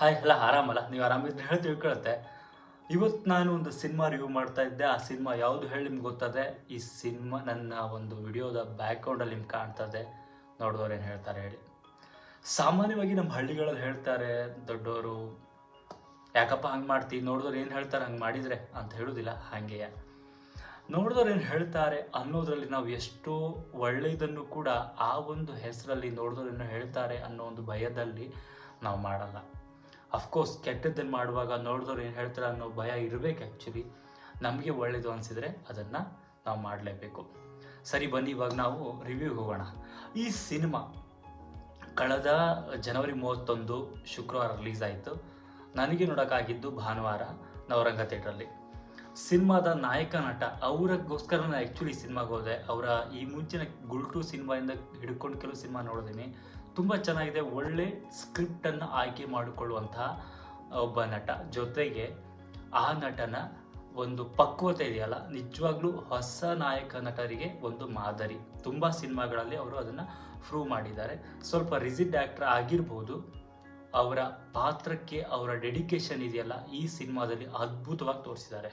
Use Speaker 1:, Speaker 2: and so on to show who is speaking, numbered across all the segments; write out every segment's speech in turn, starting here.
Speaker 1: Hi ಎಲ್ಲ ಆರಾಮಲ್ಲ? ನೀವು ಆರಾಮಿದ್ರೆ ಹೇಳಿ ತಿಳ್ಕೊಳುತ್ತೆ. ಇವತ್ತು ನಾನು ಒಂದು ಸಿನಿಮಾ ರಿವ್ಯೂ ಮಾಡ್ತಾ ಇದ್ದೆ. ಆ ಸಿನಿಮಾ ಯಾವುದು ಹೇಳಿ ನಿಮ್ಗೆ ಗೊತ್ತದೆ? ಈ ಸಿನಿಮಾ ನನ್ನ ಒಂದು ವಿಡಿಯೋದ ಬ್ಯಾಕ್ಗ್ರೌಂಡಲ್ಲಿ ನಿಮ್ಗೆ ಕಾಣ್ತದೆ ನೋಡಿದವ್ರು ಏನು ಹೇಳ್ತಾರೆ ಹೇಳಿ. ಸಾಮಾನ್ಯವಾಗಿ ನಮ್ಮ ಹಳ್ಳಿಗಳಲ್ಲಿ ಹೇಳ್ತಾರೆ ದೊಡ್ಡವರು ಯಾಕಪ್ಪ ಹಂಗೆ ಮಾಡ್ತೀವಿ ನೋಡಿದವ್ರು ಏನು ಹೇಳ್ತಾರೆ? ಹಂಗೆ ಮಾಡಿದರೆ? ಅಂತ ಹೇಳೋದಿಲ್ಲ, ಹಾಗೆಯೇ. ನೋಡಿದವ್ರು ಏನು ಹೇಳ್ತಾರೆ ಅನ್ನೋದರಲ್ಲಿ ನಾವು ಎಷ್ಟೋ ಒಳ್ಳೆಯದನ್ನು ಕೂಡ ಆ ಒಂದು ಹೆಸರಲ್ಲಿ ನೋಡಿದವ್ರು ಏನು ಹೇಳ್ತಾರೆ ಅನ್ನೋ ಒಂದು ಭಯದಲ್ಲಿ ನಾವು ಮಾಡಲ್ಲ. ಅಫ್ಕೋರ್ಸ್ ಕೆಟ್ಟದ್ದನ್ನು ಮಾಡುವಾಗ ನೋಡಿದವ್ರು ಏನು ಹೇಳ್ತಾರೆ ಅನ್ನೋ ಭಯ ಇರಬೇಕು ಆ್ಯಕ್ಚುಲಿ ನಮಗೆ ಒಳ್ಳೆಯದು ಅನಿಸಿದರೆ ಅದನ್ನು ನಾವು ಮಾಡಲೇಬೇಕು. ಸರಿ, ಬನ್ನಿ, ಇವಾಗ ನಾವು ರಿವ್ಯೂ ಹೋಗೋಣ. ಈ ಸಿನಿಮಾ ಕಳೆದ ಜನವರಿ ಮೂವತ್ತೊಂದು ಶುಕ್ರವಾರ ರಿಲೀಸ್ ಆಯಿತು. ನನಗೆ ನೋಡೋಕ್ಕಾಗಿದ್ದು ಭಾನುವಾರ ನವರಂಗ ಥಿಯೇಟ್ರಲ್ಲಿ ಸಿನಿಮಾದ ನಾಯಕ ನಟ ಅವರಗೋಸ್ಕರ ನಾನು ಆ್ಯಕ್ಚುಲಿ ಸಿನಿಮಾಗೆ ಹೋದೆ. ಅವರ ಈ ಮುಂಚಿನ ಗುಲ್ಟು ಸಿನಿಮಾಯಿಂದ ಹಿಡ್ಕೊಂಡು ಕೆಲವು ಸಿನಿಮಾ ನೋಡಿದ್ದೀನಿ ತುಂಬ ಚೆನ್ನಾಗಿದೆ ಒಳ್ಳೆ ಸ್ಕ್ರಿಪ್ಟನ್ನು ಆಯ್ಕೆ ಮಾಡಿಕೊಳ್ಳುವಂತಹ ಒಬ್ಬ ನಟ. ಜೊತೆಗೆ ಆ ನಟನ ಒಂದು ಪಕ್ವತೆ ಇದೆಯಲ್ಲ, ನಿಜವಾಗ್ಲೂ ಹೊಸ ನಾಯಕ ನಟರಿಗೆ ಒಂದು ಮಾದರಿ. ತುಂಬ ಸಿನಿಮಾಗಳಲ್ಲಿ ಅವರು ಅದನ್ನು ಪ್ರೂವ್ ಮಾಡಿದ್ದಾರೆ. ಸ್ವಲ್ಪ ರಿಜಿಡ್ ಆ್ಯಕ್ಟರ್ ಆಗಿರ್ಬೋದು, ಅವರ ಪಾತ್ರಕ್ಕೆ ಅವರ ಡೆಡಿಕೇಶನ್ ಇದೆಯಲ್ಲ, ಈ ಸಿನಿಮಾದಲ್ಲಿ ಅದ್ಭುತವಾಗಿ ತೋರಿಸಿದ್ದಾರೆ.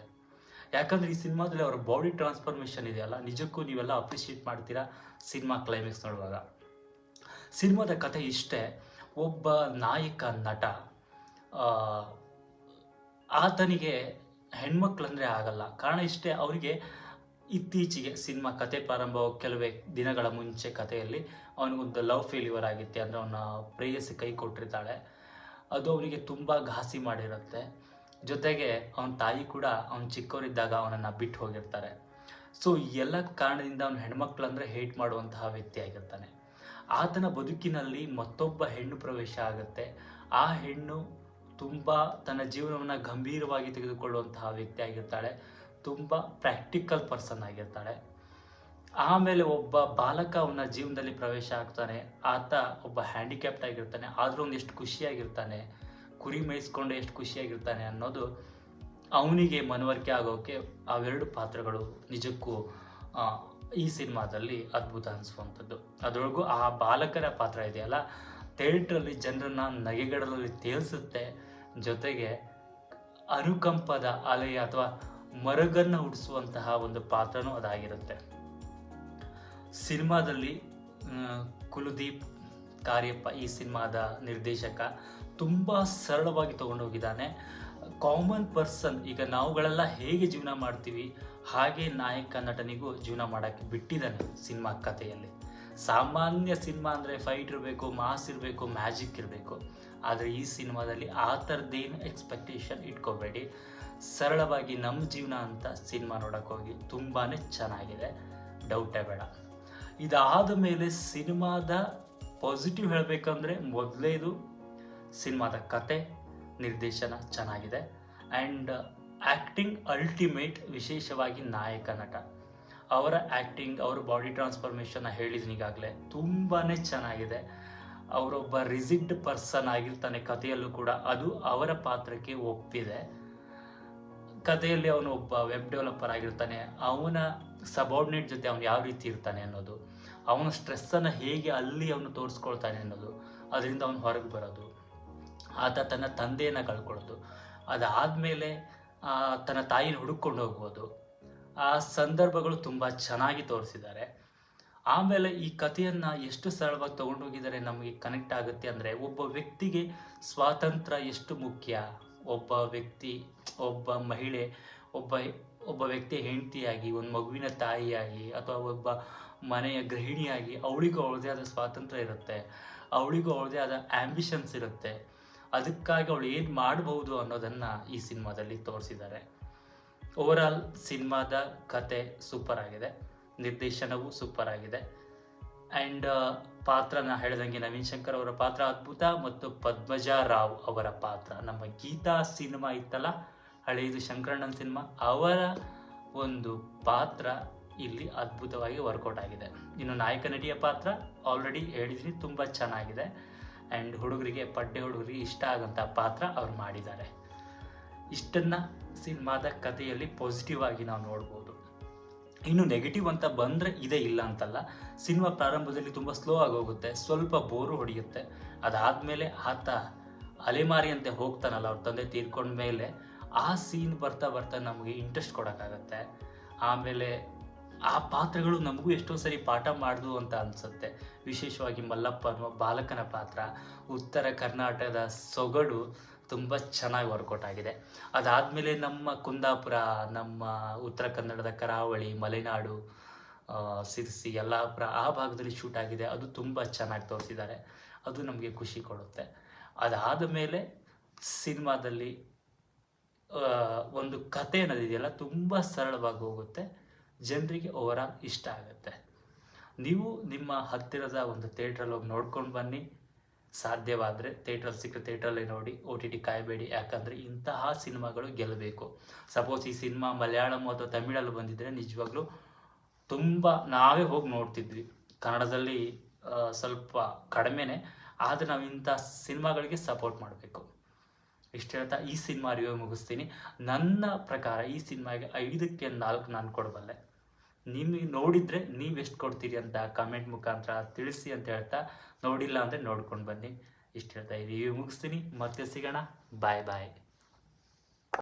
Speaker 1: ಯಾಕಂದರೆ ಈ ಸಿನಿಮಾದಲ್ಲಿ ಅವರ ಬಾಡಿ ಟ್ರಾನ್ಸ್ಫಾರ್ಮೇಷನ್ ಇದೆಯಲ್ಲ, ನಿಜಕ್ಕೂ ನೀವೆಲ್ಲ ಅಪ್ರಿಷಿಯೇಟ್ ಮಾಡ್ತೀರಾ ಸಿನಿಮಾ ಕ್ಲೈಮ್ಯಾಕ್ಸ್ ನೋಡುವಾಗ. ಸಿನಿಮಾದ ಕಥೆ ಇಷ್ಟೇ. ಒಬ್ಬ ನಾಯಕ ನಟ ಆತನಿಗೆ ಹೆಣ್ಮಕ್ಳಂದ್ರೆ ಆಗಲ್ಲ. ಕಾರಣ ಇಷ್ಟೇ, ಅವರಿಗೆ ಇತ್ತೀಚೆಗೆ ಸಿನಿಮಾ ಕತೆ ಪ್ರಾರಂಭ ಕೆಲವೇ ದಿನಗಳ ಮುಂಚೆ ಕಥೆಯಲ್ಲಿ ಅವನಿಗೊಂದು ಲವ್ ಫೇಲ್ಯೂರ್ ಆಗಿತ್ತೆ ಅಂದರೆ ಅವನ ಪ್ರೇಯಸಿ ಕೈ ಕೊಟ್ಟಿರ್ತಾಳೆ. ಅದು ಅವನಿಗೆ ತುಂಬ ಘಾಸಿ ಮಾಡಿರುತ್ತೆ. ಜೊತೆಗೆ ಅವನ ತಾಯಿ ಕೂಡ ಅವನು ಚಿಕ್ಕವರಿದ್ದಾಗ ಅವನನ್ನು ಬಿಟ್ಟು ಹೋಗಿರ್ತಾರೆ. ಸೊ ಎಲ್ಲ ಕಾರಣದಿಂದ ಅವನು ಅಂದರೆ ಹೇಟ್ ಮಾಡುವಂತಹ ವ್ಯಕ್ತಿ ಆಗಿರ್ತಾನೆ. ಆತನ ಬದುಕಿನಲ್ಲಿ ಮತ್ತೊಬ್ಬ ಹೆಣ್ಣು ಪ್ರವೇಶ ಆಗುತ್ತೆ. ಆ ಹೆಣ್ಣು ತುಂಬ ತನ್ನ ಜೀವನವನ್ನು ಗಂಭೀರವಾಗಿ ತೆಗೆದುಕೊಳ್ಳುವಂತಹ ವ್ಯಕ್ತಿ ಆಗಿರ್ತಾಳೆ. ತುಂಬ ಪ್ರಾಕ್ಟಿಕಲ್ ಪರ್ಸನ್ ಆಗಿರ್ತಾಳೆ. ಆಮೇಲೆ ಒಬ್ಬ ಬಾಲಕ ಅವನ ಜೀವನದಲ್ಲಿ ಪ್ರವೇಶ ಆಗ್ತಾನೆ. ಆತ ಒಬ್ಬ ಹ್ಯಾಂಡಿಕ್ಯಾಪ್ಟ್ ಆಗಿರ್ತಾನೆ. ಆದರೂ ಒಂದು ಎಷ್ಟು ಖುಷಿಯಾಗಿರ್ತಾನೆ, ಕುರಿ ಮೇಯಿಸ್ಕೊಂಡು ಎಷ್ಟು ಖುಷಿಯಾಗಿರ್ತಾನೆ ಅನ್ನೋದು ಅವನಿಗೆ ಮನವರಿಕೆ ಆಗೋಕ್ಕೆ ಅವೆರಡು ಪಾತ್ರಗಳು ನಿಜಕ್ಕೂ ಈ ಸಿನಿಮಾದಲ್ಲಿ ಅದ್ಭುತ ಅನಿಸುವಂಥದ್ದು. ಅದರೊಳಗೂ ಆ ಬಾಲಕರ ಪಾತ್ರ ಇದೆಯಲ್ಲ? ಥಿಯೇಟ್ರಲ್ಲಿ ಜನರನ್ನ ನಗೆಗಡಲಲ್ಲಿ ತೇಲ್ಸುತ್ತೆ. ಜೊತೆಗೆ ಅನುಕಂಪದ ಅಲೆ ಅಥವಾ ಮರಗನ್ನು ಹುಡಿಸುವಂತಹ ಒಂದು ಪಾತ್ರನೂ ಅದಾಗಿರುತ್ತೆ. ಸಿನಿಮಾದಲ್ಲಿ ಕುಲದೀಪ್ ಕಾರ್ಯಪ್ಪ ಈ ಸಿನಿಮಾದ ನಿರ್ದೇಶಕ. ತುಂಬ ಸರಳವಾಗಿ ತೊಗೊಂಡೋಗಿದ್ದಾನೆ. ಕಾಮನ್ ಪರ್ಸನ್, ಈಗ ನಾವುಗಳೆಲ್ಲ ಹೇಗೆ ಜೀವನ ಮಾಡ್ತೀವಿ, ಹಾಗೆ ನಾಯಕ ನಟನಿಗೂ ಜೀವನ ಮಾಡೋಕ್ಕೆ ಬಿಟ್ಟಿದ್ದಾನೆ ಸಿನಿಮಾ ಕಥೆಯಲ್ಲಿ. ಸಾಮಾನ್ಯ ಸಿನಿಮಾ ಅಂದರೆ ಫೈಟ್ ಇರಬೇಕು ಮಾಸ್ ಇರಬೇಕು ಮ್ಯಾಜಿಕ್ ಇರಬೇಕು. ಆದರೆ ಈ ಸಿನಿಮಾದಲ್ಲಿ ಆ ಥರದ್ದೇನು ಎಕ್ಸ್ಪೆಕ್ಟೇಷನ್ ಇಟ್ಕೋಬೇಡಿ. ಸರಳವಾಗಿ ನಮ್ಮ ಜೀವನ ಅಂತ ಸಿನಿಮಾ ನೋಡೋಕ್ಕೋಗಿ ತುಂಬಾ ಚೆನ್ನಾಗಿದೆ. ಡೌಟೇ ಬೇಡ. ಇದಾದ ಮೇಲೆ ಸಿನಿಮಾದ ಪಾಸಿಟಿವ್ ಹೇಳಬೇಕಂದ್ರೆ ಮೊದಲೇದು ಸಿನಿಮಾದ ಕತೆ, ನಿರ್ದೇಶನ ಚೆನ್ನಾಗಿದೆ. ಆ್ಯಂಡ್ ಆ್ಯಕ್ಟಿಂಗ್ ಅಲ್ಟಿಮೇಟ್ ವಿಶೇಷವಾಗಿ ನಾಯಕ ನಟ. ಅವರ ಆ್ಯಕ್ಟಿಂಗ್ ಅವರ ಬಾಡಿ ಟ್ರಾನ್ಸ್ಫಾರ್ಮೇಷನ್ನ ಹೇಳಿದ್ದೀನಿ ಈಗಾಗಲೇ ತುಂಬಾ ಚೆನ್ನಾಗಿದೆ. ಅವರೊಬ್ಬ ರಿಸಿಡ್ ಪರ್ಸನ್ ಆಗಿರ್ತಾನೆ ಕಥೆಯಲ್ಲೂ ಕೂಡ, ಅದು ಅವರ ಪಾತ್ರಕ್ಕೆ ಒಪ್ಪಿದೆ. ಕಥೆಯಲ್ಲಿ ಅವನು ಒಬ್ಬ ವೆಬ್ ಡೆವಲಪರ್ ಆಗಿರ್ತಾನೆ. ಅವನ ಸಬಾರ್ಡಿನೇಟ್ ಜೊತೆ ಅವನು ಯಾವ ರೀತಿ ಇರ್ತಾನೆ ಅನ್ನೋದು, ಅವನ ಸ್ಟ್ರೆಸ್ಸನ್ನು ಹೇಗೆ ಅಲ್ಲಿ ಅವನು ತೋರಿಸ್ಕೊಳ್ತಾನೆ ಅನ್ನೋದು, ಅದರಿಂದ ಅವನು ಹೊರಗೆ ಬರೋದು. ಆತ ತನ್ನ ತಂದೆಯನ್ನು ಕಳ್ಕೊಳ್ಳೋದು ಅದಾದಮೇಲೆ ತನ್ನ ತಾಯಿನ ಹುಡುಕೊಂಡು ಹೋಗ್ಬೋದು. ಆ ಸಂದರ್ಭಗಳು ತುಂಬ ಚೆನ್ನಾಗಿ ತೋರಿಸಿದ್ದಾರೆ. ಆಮೇಲೆ ಈ ಕಥೆಯನ್ನು ಎಷ್ಟು ಸರಳವಾಗಿ ತಗೊಂಡೋಗಿದ್ದಾರೆ ನಮಗೆ ಕನೆಕ್ಟ್ ಆಗುತ್ತೆ ಅಂದರೆ, ಒಬ್ಬ ವ್ಯಕ್ತಿಗೆ ಸ್ವಾತಂತ್ರ್ಯ ಎಷ್ಟು ಮುಖ್ಯ? ಒಬ್ಬ ವ್ಯಕ್ತಿ, ಒಬ್ಬ ಮಹಿಳೆ, ಒಬ್ಬ ಒಬ್ಬ ವ್ಯಕ್ತಿ ಹೆಂಡತಿಯಾಗಿ, ಒಂದು ಮಗುವಿನ ತಾಯಿಯಾಗಿ, ಅಥವಾ ಒಬ್ಬ ಮನೆಯ ಗೃಹಿಣಿಯಾಗಿ, ಅವಳಿಗೂ ಅವಳದೇ ಆದ ಸ್ವಾತಂತ್ರ್ಯ ಇರುತ್ತೆ. ಅವಳಿಗೂ ಅವಳದೇ ಆದ ಆ್ಯಂಬಿಷನ್ಸ್ ಇರುತ್ತೆ. ಅದಕ್ಕಾಗಿ ಅವಳು ಏನು ಮಾಡಬಹುದು ಅನ್ನೋದನ್ನು ಈ ಸಿನಿಮಾದಲ್ಲಿ ತೋರಿಸಿದ್ದಾರೆ. ಓವರಾಲ್ ಸಿನಿಮಾದ ಕತೆ ಸೂಪರ್ ಆಗಿದೆ. ನಿರ್ದೇಶನವೂ ಸೂಪರ್ ಆಗಿದೆ. ಆ್ಯಂಡ್ ಪಾತ್ರ ನಾ ಹೇಳ್ದಂಗೆ ನವೀನ್ ಶಂಕರ್ ಅವರ ಪಾತ್ರ ಅದ್ಭುತ ಮತ್ತು ಪದ್ಮಜಾ ರಾವ್ ಅವರ ಪಾತ್ರ. ನಮ್ಮ ಗೀತಾ ಸಿನಿಮಾ ಇತ್ತಲ್ಲ ಹಳೆಯದು ಶಂಕರಣ್ಣನ ಸಿನಿಮಾ, ಅವರ ಒಂದು ಪಾತ್ರ ಇಲ್ಲಿ ಅದ್ಭುತವಾಗಿ ವರ್ಕೌಟ್ ಆಗಿದೆ. ಇನ್ನು ನಾಯಕ ನಟಿಯ ಪಾತ್ರ ಆಲ್ರೆಡಿ ಹೇಳಿದ್ರಿ, ತುಂಬ ಚೆನ್ನಾಗಿದೆ. ಆ್ಯಂಡ್ ಹುಡುಗರಿಗೆ ಪಡ್ಡೆ ಹುಡುಗರಿಗೆ ಇಷ್ಟ ಆಗೋಂಥ ಪಾತ್ರ ಅವ್ರು ಮಾಡಿದ್ದಾರೆ. ಇಷ್ಟನ್ನು ಸಿನಿಮಾದ ಕಥೆಯಲ್ಲಿ ಪಾಸಿಟಿವ್ ಆಗಿ ನಾವು ನೋಡ್ಬೋದು. ಇನ್ನು ನೆಗೆಟಿವ್ ಅಂತ ಬಂದರೆ ಇದೇ ಇಲ್ಲ ಅಂತಲ್ಲ. ಸಿನಿಮಾ ಪ್ರಾರಂಭದಲ್ಲಿ ತುಂಬ ಸ್ಲೋ ಆಗಿ ಹೋಗುತ್ತೆ, ಸ್ವಲ್ಪ ಬೋರು ಹೊಡೆಯುತ್ತೆ. ಅದಾದಮೇಲೆ ಆತ ಅಲೆಮಾರಿಯಂತೆ ಹೋಗ್ತಾನಲ್ಲ ಅವ್ರ ತಂದೆ ತೀರ್ಕೊಂಡ ಮೇಲೆ ಆ ಸೀನ್ ಬರ್ತಾ ಬರ್ತಾ ನಮಗೆ ಇಂಟ್ರೆಸ್ಟ್ ಕೊಡೋಕ್ಕಾಗತ್ತೆ. ಆಮೇಲೆ ಆ ಪಾತ್ರಗಳು ನಮಗೂ ಎಷ್ಟೋ ಸರಿ ಪಾಠ ಮಾಡಿದ್ವು ಅಂತ ಅನಿಸುತ್ತೆ. ವಿಶೇಷವಾಗಿ ಮಲ್ಲಪ್ಪ ಅನ್ನುವ ಬಾಲಕನ ಪಾತ್ರ, ಉತ್ತರ ಕರ್ನಾಟಕದ ಸೊಗಡು ತುಂಬ ಚೆನ್ನಾಗಿ ವರ್ಕೌಟ್ ಆಗಿದೆ. ಅದಾದಮೇಲೆ ನಮ್ಮ ಕುಂದಾಪುರ, ನಮ್ಮ ಉತ್ತರ ಕನ್ನಡದ ಕರಾವಳಿ, ಮಲೆನಾಡು ಸಿರಿಸಿ ಯಲ್ಲಾಪುರ ಆ ಭಾಗದಲ್ಲಿ ಶೂಟ್ ಆಗಿದೆ. ಅದು ತುಂಬ ಚೆನ್ನಾಗಿ ತೋರಿಸಿದ್ದಾರೆ. ಅದು ನಮಗೆ ಖುಷಿ ಕೊಡುತ್ತೆ. ಅದಾದ ಮೇಲೆ ಸಿನಿಮಾದಲ್ಲಿ ಒಂದು ಕತೆ ಅನ್ನೋದಿದೆಯಲ್ಲ, ತುಂಬ ಸರಳವಾಗಿ ಹೋಗುತ್ತೆ. ಜನರಿಗೆ ಓವರಾಲ್ ಇಷ್ಟ ಆಗುತ್ತೆ. ನೀವು ನಿಮ್ಮ ಹತ್ತಿರದ ಒಂದು ಥಿಯೇಟ್ರಲ್ಲಿ ಹೋಗಿ ನೋಡ್ಕೊಂಡು ಬನ್ನಿ. ಸಾಧ್ಯವಾದರೆ ಥಿಯೇಟ್ರಲ್ಲಿ ಸಿಕ್ಕ ಥಿಯೇಟ್ರಲ್ಲೇ ನೋಡಿ, ಓ ಟಿ ಟಿ ಕಾಯಬೇಡಿ. ಯಾಕಂದರೆ ಇಂತಹ ಸಿನಿಮಾಗಳು ಗೆಲ್ಲಬೇಕು. ಸಪೋಸ್ ಈ ಸಿನಿಮಾ ಮಲಯಾಳಂ ಅಥವಾ ತಮಿಳಲ್ಲಿ ಬಂದಿದ್ದರೆ ನಿಜವಾಗ್ಲೂ ತುಂಬ ನಾವೇ ಹೋಗಿ ನೋಡ್ತಿದ್ವಿ. ಕನ್ನಡದಲ್ಲಿ ಸ್ವಲ್ಪ ಕಡಿಮೆನೇ, ಆದರೆ ನಾವು ಇಂಥ ಸಿನಿಮಾಗಳಿಗೆ ಸಪೋರ್ಟ್ ಮಾಡಬೇಕು. ಇಷ್ಟು ಹೇಳ್ತಾ ಈ ಸಿನಿಮಾ ರಿವ್ಯೂ ಮುಗಿಸ್ತೀನಿ. ನನ್ನ ಪ್ರಕಾರ ಈ ಸಿನಿಮಾಗೆ ಐದಕ್ಕೆ ನಾಲ್ಕು ನಾನು ಕೊಡಬಲ್ಲೆ. ನಿಮಗೆ ನೋಡಿದರೆ ನೀವು ಎಷ್ಟು ಕೊಡ್ತೀರಿ ಅಂತ ಕಾಮೆಂಟ್ ಮುಖಾಂತರ ತಿಳಿಸಿ ಅಂತ ಹೇಳ್ತಾ ನೋಡಿಲ್ಲ ಅಂದರೆ ನೋಡ್ಕೊಂಡು ಬನ್ನಿ. ಇಷ್ಟು ಹೇಳ್ತಾ ಇದ್ದೀವಿ. ಮುಗಿಸ್ತೀನಿ. ಮತ್ತೆ ಸಿಗೋಣ. ಬಾಯ್ ಬಾಯ್